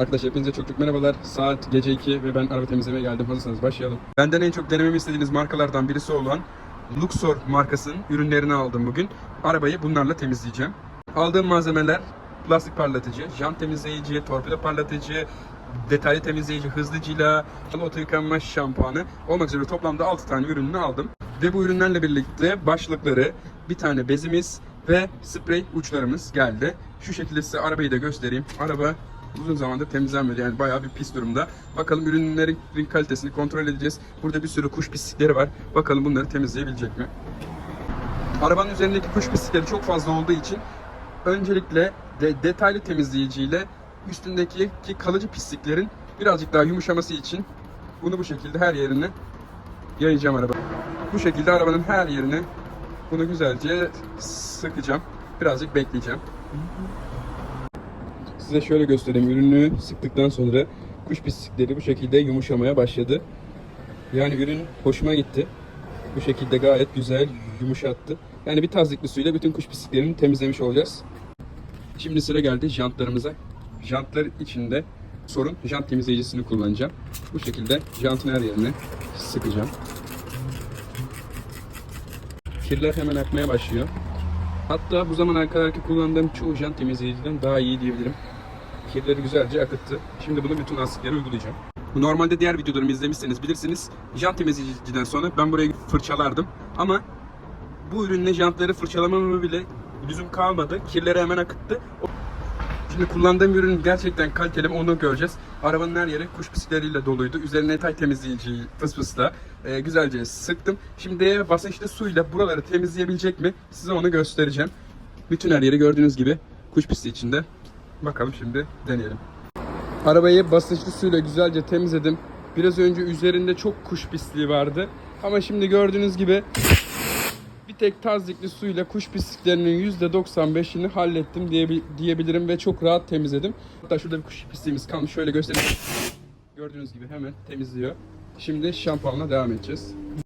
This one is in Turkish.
Arkadaşlar hepinize çok çok merhabalar. Saat gece 2 ve ben araba temizlemeye geldim. Hazırsanız başlayalım. Benden en çok denememi istediğiniz markalardan birisi olan Luxor markasının ürünlerini aldım bugün. Arabayı bunlarla temizleyeceğim. Aldığım malzemeler plastik parlatıcı, jant temizleyici, torpido parlatıcı, detaylı temizleyici, hızlı cila, oto yıkanma şampuanı olmak üzere toplamda 6 tane ürününü aldım. Ve bu ürünlerle birlikte başlıkları, bir tane bezimiz ve sprey uçlarımız geldi. Şu şekilde size arabayı da göstereyim. Araba uzun zamandır temizlenmedi yani bayağı bir pis durumda. Bakalım ürünlerin kalitesini kontrol edeceğiz. Burada bir sürü kuş pislikleri var. Bakalım bunları temizleyebilecek mi? Arabanın üzerindeki kuş pislikleri çok fazla olduğu için öncelikle de detaylı temizleyiciyle üstündeki ki kalıcı pisliklerin birazcık daha yumuşaması için bunu bu şekilde her yerine yayacağım araba. Bu şekilde arabanın her yerine bunu güzelce sıkacağım. Birazcık bekleyeceğim. Size şöyle göstereyim. Ürünü sıktıktan sonra kuş pislikleri bu şekilde yumuşamaya başladı. Yani ürün hoşuma gitti. Bu şekilde gayet güzel yumuşattı. Yani bir tazikli suyla bütün kuş pisliklerini temizlemiş olacağız. Şimdi sıra geldi jantlarımıza. Jantlar içinde sorun jant temizleyicisini kullanacağım. Bu şekilde jantın her yerine sıkacağım. Kirler hemen akmaya başlıyor. Hatta bu zamana kadarki kullandığım çoğu jant temizleyiciden daha iyi diyebilirim. Kirleri güzelce akıttı. Şimdi bunu bütün lastiklere uygulayacağım. Normalde diğer videolarımı izlemişseniz bilirsiniz. Jant temizleyiciden sonra ben burayı fırçalardım. Ama bu ürünle jantları fırçalamama bile lüzum kalmadı. Kirleri hemen akıttı. Şimdi kullandığım ürün gerçekten kaliteli mi onu göreceğiz. Arabanın her yeri kuş pislikleriyle doluydu. Üzerine etay temizleyiciyi fıs fısla e, güzelce sıktım. Şimdi basınçlı suyla buraları temizleyebilecek mi? Size onu göstereceğim. Bütün her yeri gördüğünüz gibi kuş pisliği içinde. Bakalım şimdi deneyelim. Arabayı basınçlı suyla güzelce temizledim. Biraz önce üzerinde çok kuş pisliği vardı. Ama şimdi gördüğünüz gibi bir tek tazikli suyla kuş pisliklerinin %95'ini hallettim diyebi- diyebilirim ve çok rahat temizledim. Hatta şurada bir kuş pisliğimiz kalmış. Şöyle göstereyim. Gördüğünüz gibi hemen temizliyor. Şimdi şampuanla devam edeceğiz.